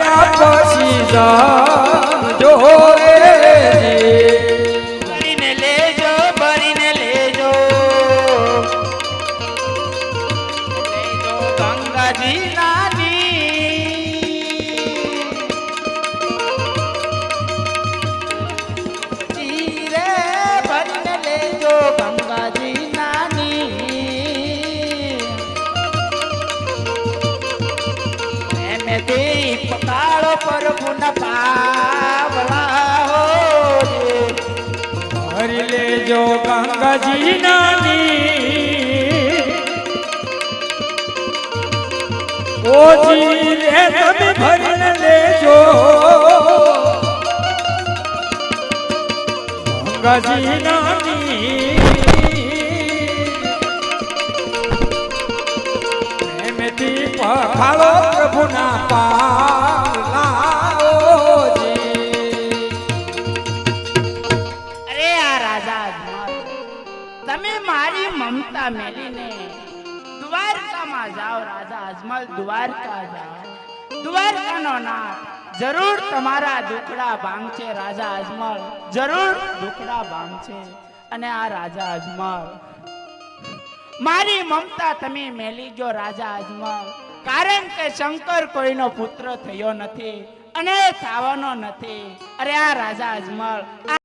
પછી રે ભરીને લેજો. ભરીને ગંગાજી નાની હરી લેજો ગંગાજી નાની ઓજી રે તમે ભરીને લેજો ગંગાજી નાની પ્રેમથી પખાળો મારી મમતા મેલીને, દ્વારકામાં જાઓ રાજા અજમલ, દ્વારકા જાઓ. દ્વારકાનો નાથ, જરૂર તમારા દુખડા ભાંગશે રાજા અજમલ, જરૂર દુખડા ભાંગશે. અને આ રાજા અજમલ, મારી મમતા તમે મેલી ગયો રાજા અજમલ. કારણ કે શંકર કોઈનો પુત્ર થયો નથી અને થવાનો નથી. અરે આ રાજા અજમલ